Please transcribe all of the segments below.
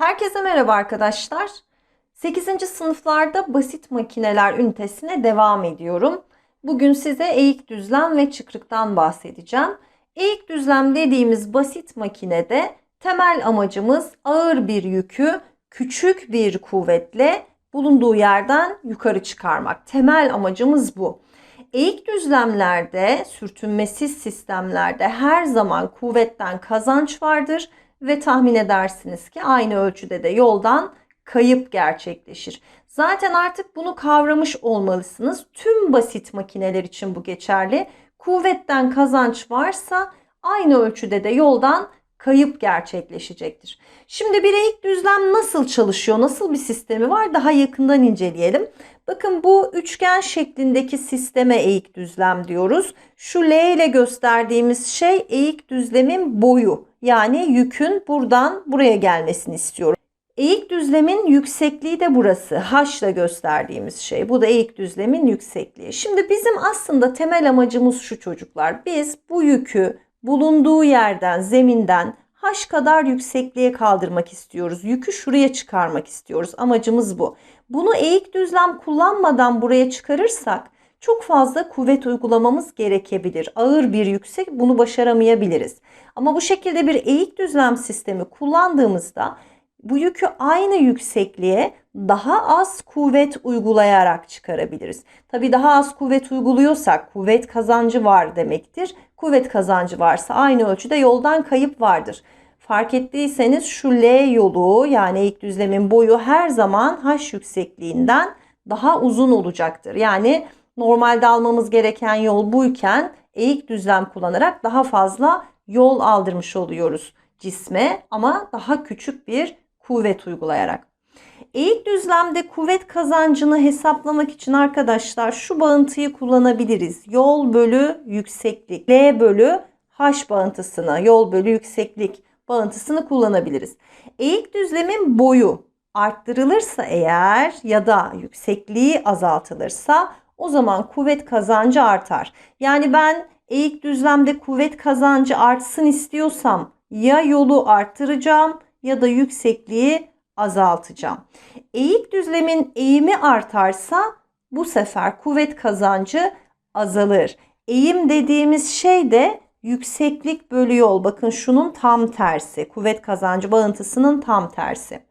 Herkese merhaba arkadaşlar. 8. sınıflarda basit makineler ünitesine devam ediyorum. Bugün size eğik düzlem ve çıkrıktan bahsedeceğim. Eğik düzlem dediğimiz basit makinede temel amacımız ağır bir yükü küçük bir kuvvetle bulunduğu yerden yukarı çıkarmak. Temel amacımız bu. Eğik düzlemlerde, sürtünmesiz sistemlerde her zaman kuvvetten kazanç vardır ve tahmin edersiniz ki aynı ölçüde de yoldan kayıp gerçekleşir. Zaten artık bunu kavramış olmalısınız. Tüm basit makineler için bu geçerli. Kuvvetten kazanç varsa aynı ölçüde de yoldan kayıp gerçekleşecektir. Şimdi bir eğik düzlem nasıl çalışıyor? Nasıl bir sistemi var? Daha yakından inceleyelim. Bakın bu üçgen şeklindeki sisteme eğik düzlem diyoruz. Şu L ile gösterdiğimiz şey eğik düzlemin boyu. Yani yükün buradan buraya gelmesini istiyorum. Eğik düzlemin yüksekliği de burası. H ile gösterdiğimiz şey. Bu da eğik düzlemin yüksekliği. Şimdi bizim aslında temel amacımız şu çocuklar. Biz bu yükü bulunduğu yerden, zeminden H kadar yüksekliğe kaldırmak istiyoruz. Yükü şuraya çıkarmak istiyoruz. Amacımız bu. Bunu eğik düzlem kullanmadan buraya çıkarırsak çok fazla kuvvet uygulamamız gerekebilir. Ağır bir yüksek bunu başaramayabiliriz. Ama bu şekilde bir eğik düzlem sistemi kullandığımızda bu yükü aynı yüksekliğe daha az kuvvet uygulayarak çıkarabiliriz. Tabi daha az kuvvet uyguluyorsak kuvvet kazancı var demektir. Kuvvet kazancı varsa aynı ölçüde yoldan kayıp vardır. Fark ettiyseniz şu L yolu yani eğik düzlemin boyu her zaman H yüksekliğinden daha uzun olacaktır. Yani normalde almamız gereken yol buyken eğik düzlem kullanarak daha fazla yol aldırmış oluyoruz cisme ama daha küçük bir kuvvet uygulayarak. Eğik düzlemde kuvvet kazancını hesaplamak için arkadaşlar şu bağıntıyı kullanabiliriz. Yol bölü yükseklik. L bölü H bağıntısını, yol bölü yükseklik bağıntısını kullanabiliriz. Eğik düzlemin boyu arttırılırsa eğer ya da yüksekliği azaltılırsa o zaman kuvvet kazancı artar. Yani ben eğik düzlemde kuvvet kazancı artsın istiyorsam ya yolu arttıracağım ya da yüksekliği azaltacağım. Eğik düzlemin eğimi artarsa bu sefer kuvvet kazancı azalır. Eğim dediğimiz şey de yükseklik bölü yol. Bakın şunun tam tersi. Kuvvet kazancı bağıntısının tam tersi.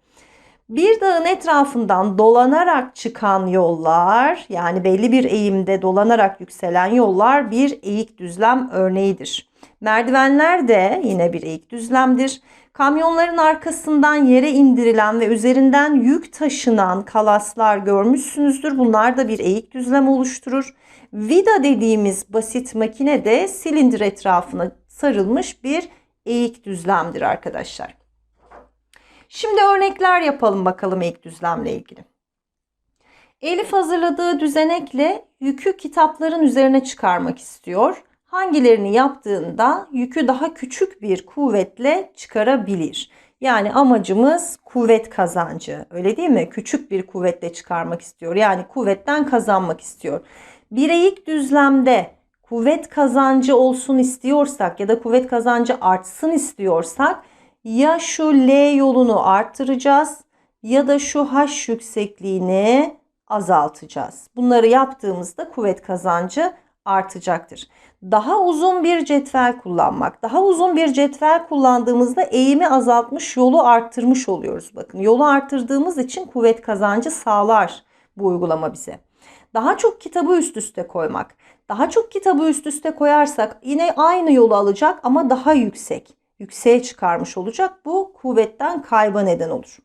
Bir dağın etrafından dolanarak çıkan yollar yani belli bir eğimde dolanarak yükselen yollar bir eğik düzlem örneğidir. Merdivenler de yine bir eğik düzlemdir. Kamyonların arkasından yere indirilen ve üzerinden yük taşınan kalaslar görmüşsünüzdür. Bunlar da bir eğik düzlem oluşturur. Vida dediğimiz basit makine de silindir etrafına sarılmış bir eğik düzlemdir arkadaşlar. Şimdi örnekler yapalım bakalım eğik düzlemle ilgili. Elif hazırladığı düzenekle yükü kitapların üzerine çıkarmak istiyor. Hangilerini yaptığında yükü daha küçük bir kuvvetle çıkarabilir. Yani amacımız kuvvet kazancı. Öyle değil mi? Küçük bir kuvvetle çıkarmak istiyor. Yani kuvvetten kazanmak istiyor. Bir eğik düzlemde kuvvet kazancı olsun istiyorsak ya da kuvvet kazancı artsın istiyorsak ya şu L yolunu arttıracağız ya da şu H yüksekliğini azaltacağız. Bunları yaptığımızda kuvvet kazancı artacaktır. Daha uzun bir cetvel kullanmak. Daha uzun bir cetvel kullandığımızda eğimi azaltmış, yolu arttırmış oluyoruz. Bakın yolu arttırdığımız için kuvvet kazancı sağlar bu uygulama bize. Daha çok kitabı üst üste koymak. Daha çok kitabı üst üste koyarsak yine aynı yolu alacak ama daha yüksek. Yükseğe çıkarmış olacak. Bu kuvvetten kayba neden olur.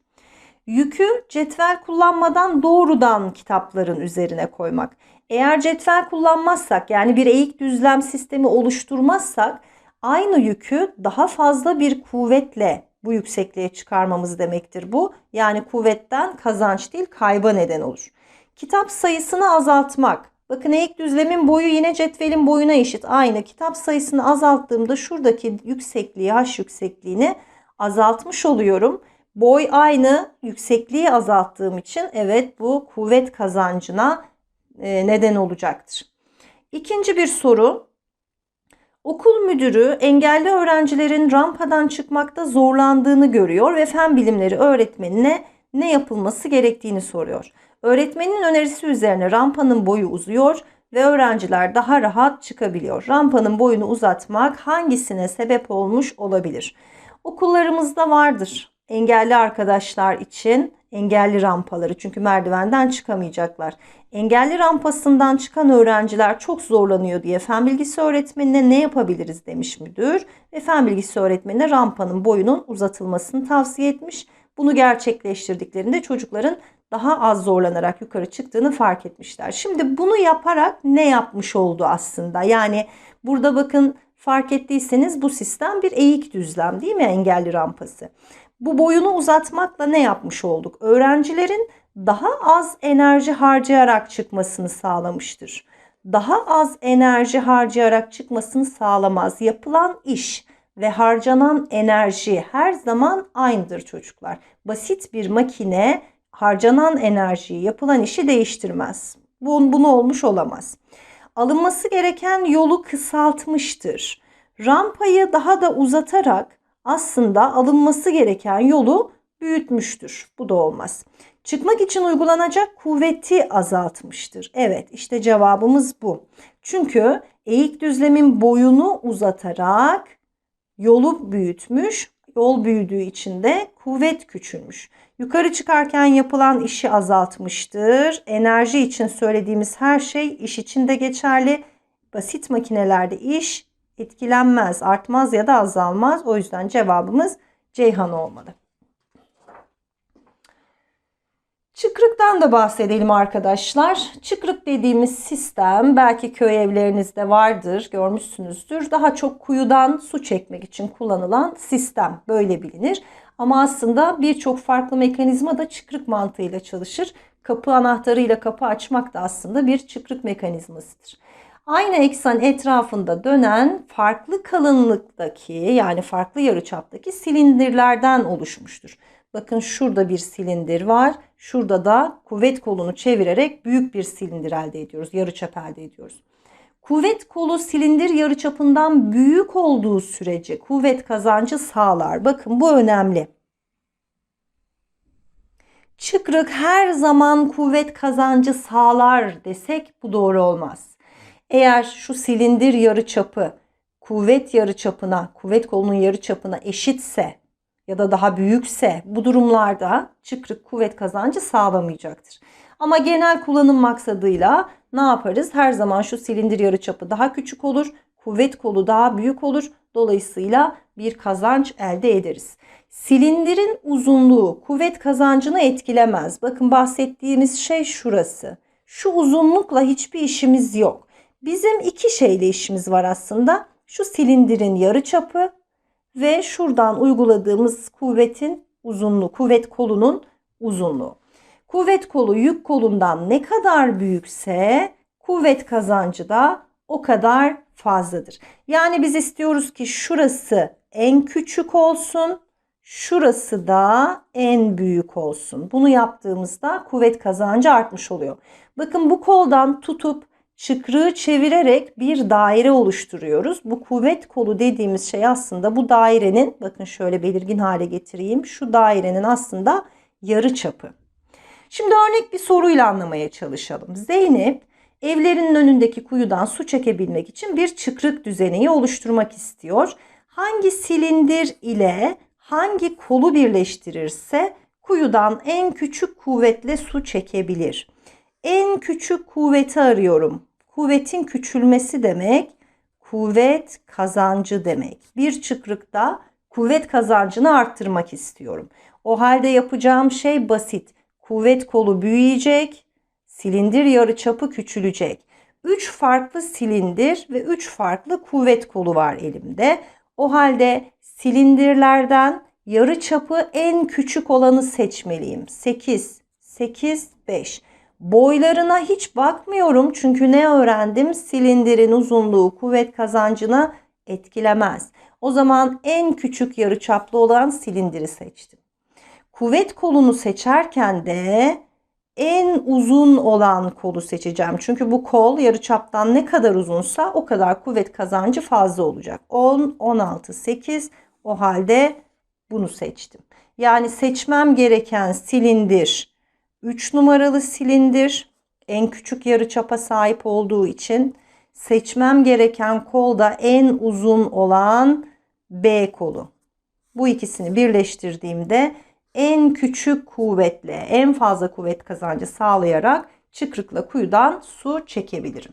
Yükü cetvel kullanmadan doğrudan kitapların üzerine koymak. Eğer cetvel kullanmazsak yani bir eğik düzlem sistemi oluşturmazsak aynı yükü daha fazla bir kuvvetle bu yüksekliğe çıkarmamız demektir bu. Yani kuvvetten kazanç değil kayba neden olur. Kitap sayısını azaltmak. Bakın eğik düzlemin boyu yine cetvelin boyuna eşit. Aynı kitap sayısını azalttığımda şuradaki yüksekliği h yüksekliğini azaltmış oluyorum. Boy aynı yüksekliği azalttığım için evet bu kuvvet kazancına neden olacaktır. İkinci bir soru. Okul müdürü engelli öğrencilerin rampadan çıkmakta zorlandığını görüyor ve fen bilimleri öğretmenine ne yapılması gerektiğini soruyor. Öğretmenin önerisi üzerine rampanın boyu uzuyor ve öğrenciler daha rahat çıkabiliyor. Rampanın boyunu uzatmak hangisine sebep olmuş olabilir? Okullarımızda vardır. Engelli arkadaşlar için engelli rampaları çünkü merdivenden çıkamayacaklar. Engelli rampasından çıkan öğrenciler çok zorlanıyor diye fen bilgisi öğretmenine ne yapabiliriz demiş müdür ve fen bilgisi öğretmenine rampanın boyunun uzatılmasını tavsiye etmiş. Bunu gerçekleştirdiklerinde çocukların daha az zorlanarak yukarı çıktığını fark etmişler. Şimdi bunu yaparak ne yapmış oldu aslında? Yani burada bakın fark ettiyseniz bu sistem bir eğik düzlem değil mi engelli rampası? Bu boyunu uzatmakla ne yapmış olduk? Öğrencilerin daha az enerji harcayarak çıkmasını sağlamıştır. Daha az enerji harcayarak çıkmasını sağlamaz. Yapılan iş ve harcanan enerji her zaman aynıdır çocuklar. Basit bir makine harcanan enerjiyi, yapılan işi değiştirmez. Bu, bunu olmuş olamaz. Alınması gereken yolu kısaltmıştır. Rampayı daha da uzatarak aslında alınması gereken yolu büyütmüştür. Bu da olmaz. Çıkmak için uygulanacak kuvveti azaltmıştır. Evet işte cevabımız bu. Çünkü eğik düzlemin boyunu uzatarak yolu büyütmüş. Yol büyüdüğü için de kuvvet küçülmüş. Yukarı çıkarken yapılan işi azaltmıştır. Enerji için söylediğimiz her şey iş için de geçerli. Basit makinelerde iş etkilenmez, artmaz ya da azalmaz. O yüzden cevabımız Ceyhan olmalı. Çıkrıktan da bahsedelim arkadaşlar. Çıkrık dediğimiz sistem belki köy evlerinizde vardır, görmüşsünüzdür. Daha çok kuyudan su çekmek için kullanılan sistem böyle bilinir. Ama aslında birçok farklı mekanizma da çıkrık mantığıyla çalışır. Kapı anahtarıyla kapı açmak da aslında bir çıkrık mekanizmasıdır. Aynı eksen etrafında dönen farklı kalınlıktaki yani farklı yarıçaptaki silindirlerden oluşmuştur. Bakın şurada bir silindir var. Şurada da kuvvet kolunu çevirerek büyük bir silindir elde ediyoruz. Yarıçap elde ediyoruz. Kuvvet kolu silindir yarıçapından büyük olduğu sürece kuvvet kazancı sağlar. Bakın bu önemli. Çıkrık her zaman kuvvet kazancı sağlar desek bu doğru olmaz. Eğer şu silindir yarıçapı kuvvet yarıçapına, kuvvet kolunun yarıçapına eşitse ya da daha büyükse bu durumlarda çıkrık kuvvet kazancı sağlamayacaktır. Ama genel kullanım maksadıyla ne yaparız? Her zaman şu silindir yarıçapı daha küçük olur, kuvvet kolu daha büyük olur. Dolayısıyla bir kazanç elde ederiz. Silindirin uzunluğu kuvvet kazancını etkilemez. Bakın bahsettiğimiz şey şurası. Şu uzunlukla hiçbir işimiz yok. Bizim iki şeyle işimiz var aslında. Şu silindirin yarıçapı ve şuradan uyguladığımız kuvvetin uzunluğu, kuvvet kolunun uzunluğu. Kuvvet kolu yük kolundan ne kadar büyükse kuvvet kazancı da o kadar fazladır. Yani biz istiyoruz ki şurası en küçük olsun, şurası da en büyük olsun. Bunu yaptığımızda kuvvet kazancı artmış oluyor. Bakın bu koldan tutup çıkrığı çevirerek bir daire oluşturuyoruz. Bu kuvvet kolu dediğimiz şey aslında bu dairenin bakın şöyle belirgin hale getireyim. Şu dairenin aslında yarı çapı. Şimdi örnek bir soruyla anlamaya çalışalım. Zeynep evlerinin önündeki kuyudan su çekebilmek için bir çıkrık düzeneği oluşturmak istiyor. Hangi silindir ile hangi kolu birleştirirse kuyudan en küçük kuvvetle su çekebilir. En küçük kuvveti arıyorum. Kuvvetin küçülmesi demek kuvvet kazancı demek. Bir çıkrıkta kuvvet kazancını arttırmak istiyorum. O halde yapacağım şey basit. Kuvvet kolu büyüyecek, silindir yarıçapı küçülecek. 3 farklı silindir ve 3 farklı kuvvet kolu var elimde. O halde silindirlerden yarı çapı en küçük olanı seçmeliyim. 8, 8, 5. Boylarına hiç bakmıyorum çünkü ne öğrendim? Silindirin uzunluğu kuvvet kazancına etkilemez. O zaman en küçük yarıçaplı olan silindiri seçtim. Kuvvet kolunu seçerken de en uzun olan kolu seçeceğim. Çünkü bu kol yarıçaptan ne kadar uzunsa o kadar kuvvet kazancı fazla olacak. 10, 16, 8 o halde bunu seçtim. Yani seçmem gereken silindir 3 numaralı silindir. En küçük yarıçapa sahip olduğu için seçmem gereken kol da en uzun olan B kolu. Bu ikisini birleştirdiğimde en küçük kuvvetle en fazla kuvvet kazancı sağlayarak çıkrıkla kuyudan su çekebilirim.